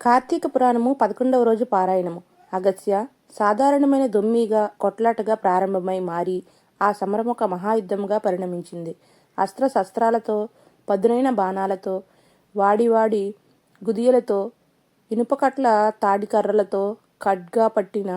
కార్తీక పురాణము పదకొండవ రోజు పారాయణము. అగస్య సాధారణమైన దొమ్మిగా కొట్లాటగా ప్రారంభమై మారి ఆ సమరం ఒక మహాయుద్ధముగా పరిణమించింది. అస్త్ర శస్త్రాలతో పదునైన బాణాలతో వాడివాడి గుదియలతో ఇనుపకట్ల తాడికర్రలతో ఖడ్గా పట్టిన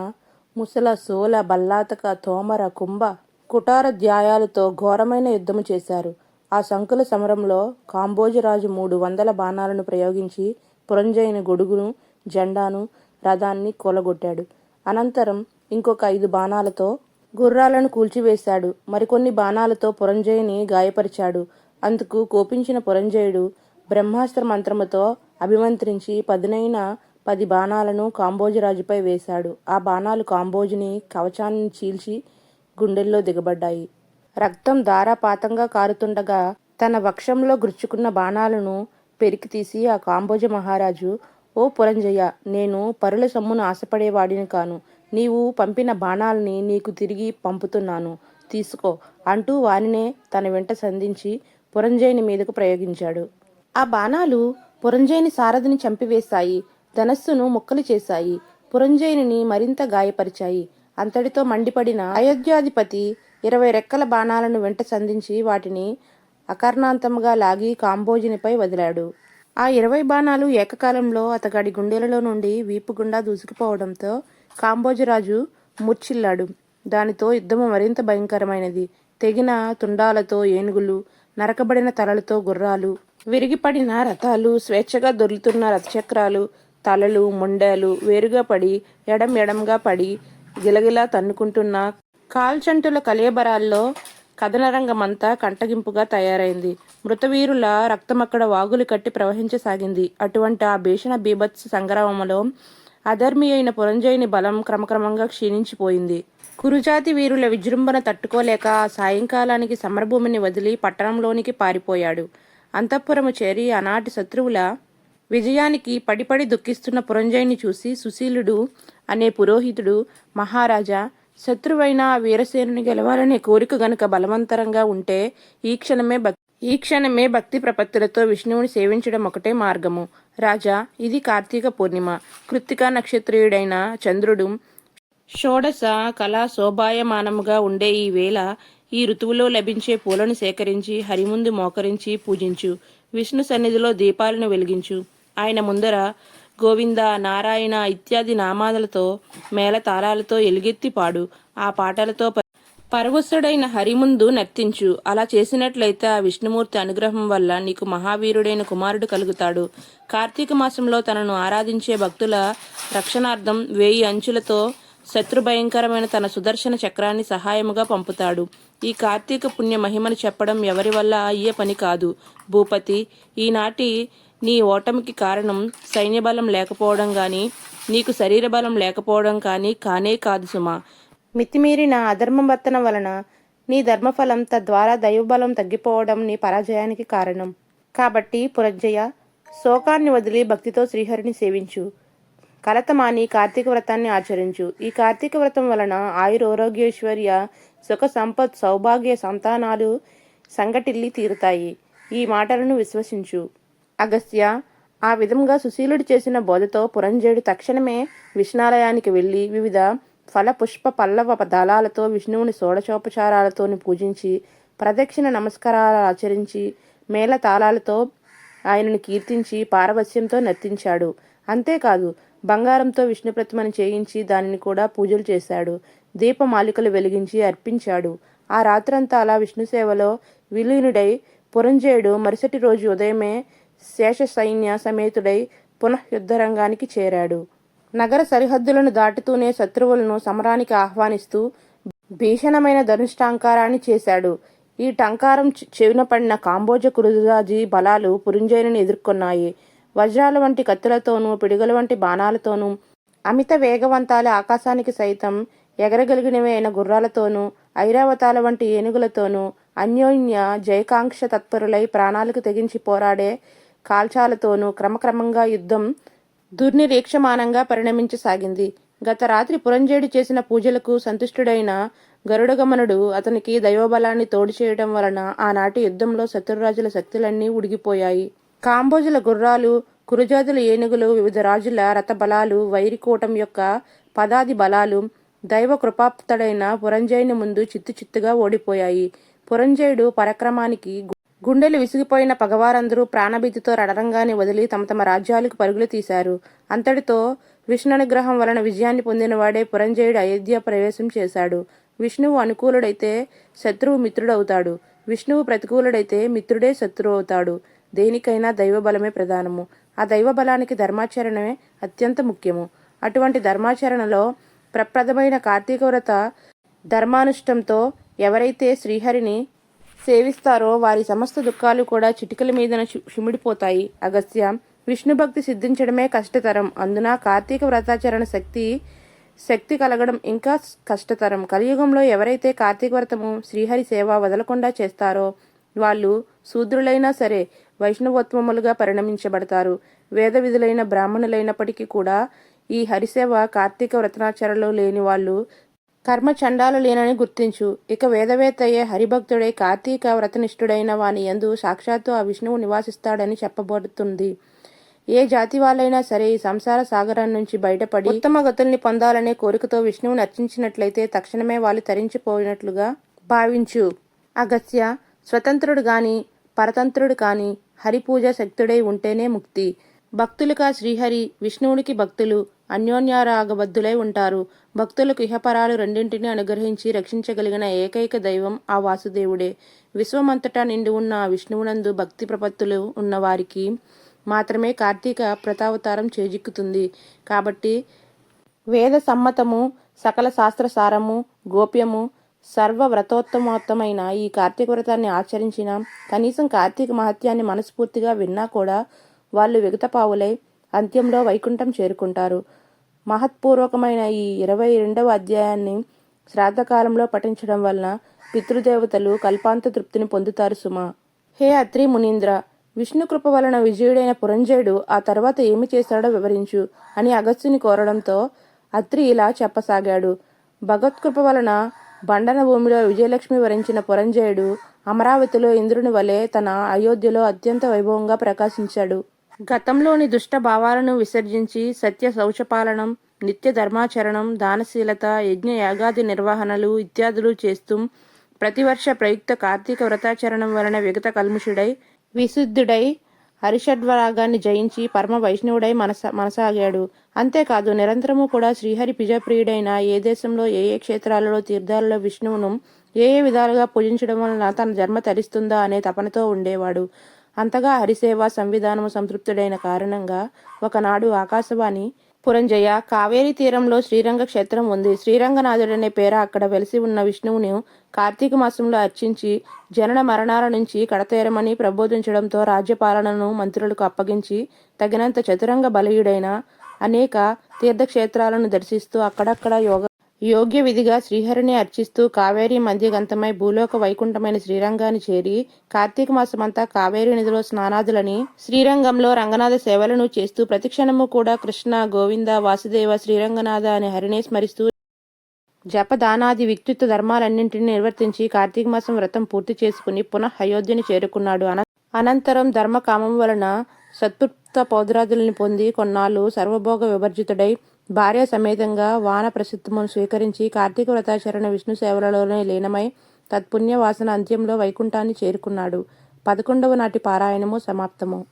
ముసల సోల బల్లాతక తోమర కుంభ కుటార ధ్యాయాలతో ఘోరమైన యుద్ధము చేశారు. ఆ సంకుల సమరంలో కాంబోజరాజు మూడు వందల బాణాలను ప్రయోగించి పురంజయుని గొడుగును జెండాను రథాన్ని కూలగొట్టాడు. అనంతరం ఇంకొక ఐదు బాణాలతో గుర్రాలను కూల్చివేశాడు. మరికొన్ని బాణాలతో పురంజయుని గాయపరిచాడు. అందుకు కోపించిన పురంజయుడు బ్రహ్మాస్త్ర మంత్రముతో అభిమంత్రించి పదునైన పది బాణాలను కాంబోజరాజుపై వేశాడు. ఆ బాణాలు కాంబోజుని కవచాన్ని చీల్చి గుండెల్లో దిగబడ్డాయి. రక్తం ధారాపాతంగా కారుతుండగా తన వక్షంలో గుర్చుకున్న బాణాలను పెరికి తీసి ఆ కాంబోజ మహారాజు ఓ పురంజయ్య నేను పరుల సొమ్మును ఆశపడేవాడిని కాను. నీవు పంపిన బాణాలని నీకు తిరిగి పంపుతున్నాను. తీసుకో అంటూ వానినే తన వెంట సంధించి పురంజయుని మీదకు ప్రయోగించాడు. ఆ బాణాలు పురంజయుని సారథిని చంపివేశాయి ధనస్సును ముక్కలు చేశాయి పురంజయుని మరింత గాయపరిచాయి. అంతటితో మండిపడిన అయోధ్యాధిపతి ఇరవై రెక్కల బాణాలను వెంట సంధించి వాటిని అకర్ణాంతముగా లాగి కాంబోజునిపై వదిలాడు. ఆ ఇరవై బాణాలు ఏకకాలంలో అతగాడి గుండెలలో నుండి వీపు గుండా దూసుకుపోవడంతో కాంబోజరాజు మూర్ఛిల్లాడు దానితో యుద్ధము మరింత భయంకరమైనది. తెగిన తుండాలతో ఏనుగులు నరకబడిన తలలతో గుర్రాలు విరిగిపడిన రథాలు స్వేచ్ఛగా దొర్లుతున్న రథచక్రాలు తలలు మొండాలు వేరుగా పడి ఎడం ఎడంగా పడి గిలగిలా తన్నుకుంటున్న కాల్చంటుల కలేబరాల్లో కథనరంగమంతా కంటగింపుగా తయారైంది. మృతవీరుల రక్తమక్కడ వాగులు కట్టి ప్రవహించసాగింది. అటువంటి ఆ భీషణ బీభత్స సంగ్రామంలో అధర్మి అయిన పురంజయుని బలం క్రమక్రమంగా క్షీణించిపోయింది. కురుజాతి వీరుల విజృంభణ తట్టుకోలేక సాయంకాలానికి సమరభూమిని వదిలి పట్టణంలోనికి పారిపోయాడు. అంతఃపురము చేరి ఆనాటి శత్రువుల విజయానికి పడిపడి దుఃఖిస్తున్న పురంజయుని చూసి సుశీలుడు అనే పురోహితుడు మహారాజా శత్రువైన వీరసేనుని గెలవాలనే కోరిక గనుక బలవంతరంగా ఉంటే ఈ క్షణమే భక్ ఈ క్షణమే భక్తి ప్రపత్తులతో విష్ణువుని సేవించడం ఒకటే మార్గము. రాజా ఇది కార్తీక పూర్ణిమ. కృత్తికా నక్షత్రీయుడైన చంద్రుడు షోడశ కళా శోభాయమానముగా ఉండే ఈ వేళ ఈ ఋతువులో లభించే పూలను సేకరించి హరిముందు మోకరించి పూజించు. విష్ణు సన్నిధిలో దీపాలను వెలిగించు. ఆయన ముందర గోవింద నారాయణ ఇత్యాది నామాలతో మేళతాళాలతో ఎలుగెత్తి పాడు. ఆ పాటలతో పరవశుడైన హరి ముందు నర్తించు. అలా చేసినట్లయితే ఆ విష్ణుమూర్తి అనుగ్రహం వల్ల నీకు మహావీరుడైన కుమారుడు కలుగుతాడు. కార్తీక మాసంలో తనను ఆరాధించే భక్తుల రక్షణార్థం వేయి అంచులతో శత్రు భయంకరమైన తన సుదర్శన చక్రాన్ని సహాయముగా పంపుతాడు. ఈ కార్తీక పుణ్య మహిమను చెప్పడం ఎవరి వల్ల అయ్యే పని కాదు. భూపతి ఈనాటి నీ ఓటమికి కారణం సైన్యబలం లేకపోవడం గాని నీకు శరీర బలం లేకపోవడం కానీ కానే కాదు సుమా. మితిమీరిన అధర్మవర్తన వలన నీ ధర్మఫలం తద్వారా దైవబలం తగ్గిపోవడం నీ పరాజయానికి కారణం. కాబట్టి పురంజయ శోకాన్ని వదిలి భక్తితో శ్రీహరిని సేవించు. కలతమాని కార్తీక వ్రతాన్ని ఆచరించు. ఈ కార్తీక వ్రతం వలన ఆయురోగ్యేశ్వర్య సుఖ సంపత్ సౌభాగ్య సంతానాలు సంగటిల్లి తీరుతాయి. ఈ మాటలను విశ్వసించు. అగస్త్య ఆ విధంగా సుశీలుడు చేసిన బోధతో పురంజయుడు తక్షణమే విష్ణాలయానికి వెళ్ళి వివిధ ఫల పుష్ప పల్లవ దళాలతో విష్ణువుని షోడశోపచారాలతోని పూజించి ప్రదక్షిణ నమస్కారాలు ఆచరించి మేళ తాళాలతో ఆయనను కీర్తించి పారవస్యంతో నర్తించాడు. అంతేకాదు బంగారంతో విష్ణు ప్రతిమను చేయించి దానిని కూడా పూజలు చేశాడు. దీపమాలికలు వెలిగించి అర్పించాడు. ఆ రాత్రంతా అలా విష్ణు సేవలో విలీనుడై పురంజయుడు మరుసటి రోజు ఉదయమే శేష సైన్య సమేతుడై పునః యుద్ధరంగానికి చేరాడు. నగర సరిహద్దులను దాటుతూనే శత్రువులను సమరానికి ఆహ్వానిస్తూ భీషణమైన ధనుష్టాంకారాన్ని చేశాడు. ఈ టంకారం చెవిన పడిన కాంబోజ కురుజాజీ బలాలు పురింజయుని ఎదుర్కొన్నాయి. వజ్రాల వంటి కత్తులతోనూ పిడుగుల వంటి బాణాలతోనూ అమిత వేగవంతాల ఆకాశానికి సైతం ఎగరగలిగినవి అయిన గుర్రాలతోనూ ఐరావతాల వంటి ఏనుగులతోనూ అన్యోన్య జయకాంక్ష తత్పరులై ప్రాణాలకు తెగించి పోరాడే కాల్చాలతోనూ క్రమక్రమంగా యుద్ధం దుర్నిరీక్షమానంగా పరిణమించసాగింది. గత రాత్రి పురంజేడు చేసిన పూజలకు సంతుష్టుడైన గరుడగమనుడు అతనికి దైవబలాన్ని తోడు చేయడం వలన ఆనాటి యుద్ధంలో శత్రురాజుల శక్తులన్నీ ఉడిగిపోయాయి. కాంబోజుల గుర్రాలు కురుజాతుల ఏనుగులు వివిధ రాజుల రథబలాలు వైరికూటం యొక్క పదాది బలాలు దైవ కృపాప్తుడైన పురంజయుని ముందు చిత్తు చిత్తుగా ఓడిపోయాయి. పురంజయుడు పరక్రమానికి గుండెలు విసిగిపోయిన పగవారందరూ ప్రాణభీతితో రణరంగాన్ని వదిలి తమ తమ రాజ్యాలకు పరుగులు తీశారు. అంతటితో విష్ణునుగ్రహం వలన విజయాన్ని పొందినవాడే పురంజయుడు అయోధ్య ప్రవేశం చేశాడు. విష్ణువు అనుకూలుడైతే శత్రువు మిత్రుడవుతాడు. విష్ణువు ప్రతికూలుడైతే మిత్రుడే శత్రువు అవుతాడు. దేనికైనా దైవబలమే ప్రధానము. ఆ దైవబలానికి ధర్మాచరణమే అత్యంత ముఖ్యము. అటువంటి ధర్మాచరణలో ప్రప్రదమైన కార్తీక వ్రత ధర్మానుష్టంతో ఎవరైతే శ్రీహరిని సేవిస్తారో వారి సమస్త దుఃఖాలు కూడా చిటికల మీదన చి- చిమిడిపోతాయి అగస్త్య విష్ణు భక్తి సిద్ధించడమే కష్టతరం. అందున కార్తీక వ్రతాచరణ శక్తి శక్తి కలగడం ఇంకా కష్టతరం. కలియుగంలో ఎవరైతే కార్తీక వ్రతము శ్రీహరి సేవ వదలకుండా చేస్తారో వాళ్ళు శూద్రులైనా సరే వైష్ణవోత్తమములుగా పరిణమించబడతారు. వేద విధులైన బ్రాహ్మణులైనప్పటికీ కూడా ఈ హరిసేవ కార్తీక వ్రతనాచరణలో లేని వాళ్ళు కర్మ చండాలు లేనని గుర్తించు. ఇక వేదవేత్తయే హరిభక్తుడే హరిభక్తుడై కార్తీక వ్రతనిష్ఠుడైన వాని యందు సాక్షాత్తు ఆ విష్ణువు నివాసిస్తాడని చెప్పబడుతుంది. ఏ జాతి వాళ్ళైనా సరే ఈ సంసార సాగరం నుంచి బయటపడి ఉత్తమ గతుల్ని పొందాలనే కోరికతో విష్ణువుని అర్చించినట్లయితే తక్షణమే వాళ్ళు తరించిపోయినట్లుగా భావించు. అగస్త్య స్వతంత్రుడు గాని పరతంత్రుడు కాని హరిపూజ శక్తుడై ఉంటేనే ముక్తి. భక్తులుగా శ్రీహరి విష్ణువునికి భక్తులు అన్యోన్యారాగబద్ధులై ఉంటారు. భక్తులకు ఇహపరాలు రెండింటిని అనుగ్రహించి రక్షించగలిగిన ఏకైక దైవం ఆ వాసుదేవుడే. విశ్వమంతటా నిండి ఉన్న ఆ విష్ణువునందు భక్తి ప్రపత్తులు ఉన్నవారికి మాత్రమే కార్తీక ప్రతావతారం చేజిక్కుతుంది. కాబట్టి వేద సమ్మతము సకల శాస్త్ర సారము గోప్యము సర్వ వ్రతోత్తమోత్తమైన ఈ కార్తీక వ్రతాన్ని ఆచరించిన కనీసం కార్తీక మహత్యాన్ని మనస్ఫూర్తిగా విన్నా కూడా వాళ్ళు విగతపావులై అంత్యంలో వైకుంఠం చేరుకుంటారు. మహత్పూర్వకమైన ఈ ఇరవై రెండవ అధ్యాయాన్ని శ్రాద్ధకాలంలో పఠించడం వలన పితృదేవతలు కల్పాంత తృప్తిని పొందుతారు సుమా. హే అత్రి మునీంద్ర విష్ణు కృప వలన విజయుడైన పురంజయుడు ఆ తర్వాత ఏమి చేశాడో వివరించు అని అగస్త్యుని కోరడంతో అత్రి ఇలా చెప్పసాగాడు. భగవత్కృప వలన బండన భూమిలో విజయలక్ష్మి వరించిన పురంజయుడు అమరావతిలో ఇంద్రుని వలె తన అయోధ్యలో అత్యంత వైభవంగా ప్రకాశించాడు. గతంలోని దుష్ట భావాలను విసర్జించి సత్య శౌచపాలనం నిత్య ధర్మాచరణం దానశీలత యజ్ఞ యాగాది నిర్వహణలు ఇత్యాదులు చేస్తూ ప్రతివర్ష ప్రయుక్త కార్తీక వ్రతాచరణం వలన విగత కల్ముషుడై విశుద్ధుడై హరిషడ్వరాగాన్ని జయించి పరమ వైష్ణవుడై మనస మనసాగాడు. అంతేకాదు నిరంతరము కూడా శ్రీహరి పిజప్రియుడైన ఏ దేశంలో ఏ ఏ క్షేత్రాలలో తీర్థాలలో విష్ణువును ఏ ఏ విధాలుగా పూజించడం వలన తన జన్మ తరిస్తుందా అనే తపనతో ఉండేవాడు. అంతగా హరిసేవా సంవిధానము సంతృప్తుడైన కారణంగా ఒకనాడు ఆకాశవాణి పురంజయ కావేరీ తీరంలో శ్రీరంగ క్షేత్రం ఉంది. శ్రీరంగనాథుడనే పేర అక్కడ వెలిసి ఉన్న విష్ణువుని కార్తీక మాసంలో అర్చించి జనన మరణాల నుంచి కడతేరమని ప్రబోధించడంతో రాజ్యపాలనను మంత్రులకు అప్పగించి తగినంత చతురంగ బలీయుడైన అనేక తీర్థక్షేత్రాలను దర్శిస్తూ అక్కడక్కడ యోగ యోగ్య విధిగా శ్రీహరిని అర్చిస్తూ కావేరీ మందిగంతమై భూలోక వైకుంఠమైన శ్రీరంగాన్ని చేరి కార్తీక మాసమంతా కావేరీ నదిలో స్నానాదులని శ్రీరంగంలో రంగనాథ సేవలను చేస్తూ ప్రతిక్షణము కూడా కృష్ణ గోవింద వాసుదేవ శ్రీరంగనాథ అని హరినే స్మరిస్తూ జపదానాది విక్తిత్వ ధర్మాలన్నింటినీ నిర్వర్తించి కార్తీక మాసం వ్రతం పూర్తి చేసుకుని పునః అయోధ్యని చేరుకున్నాడు. అన అనంతరం ధర్మకామం వలన సత్పుత్ర పౌద్రాదులను పొంది కొన్నాళ్ళు సర్వభోగ వివర్జితుడై భార్య సమేతంగా వాన ప్రసిద్ధమును స్వీకరించి కార్తీక వ్రతాచరణ విష్ణు సేవలలోనే లీనమై తత్పుణ్య వాసన అంత్యంలో వైకుంఠాన్ని చేరుకున్నాడు. పదకొండవ నాటి పారాయణము సమాప్తము.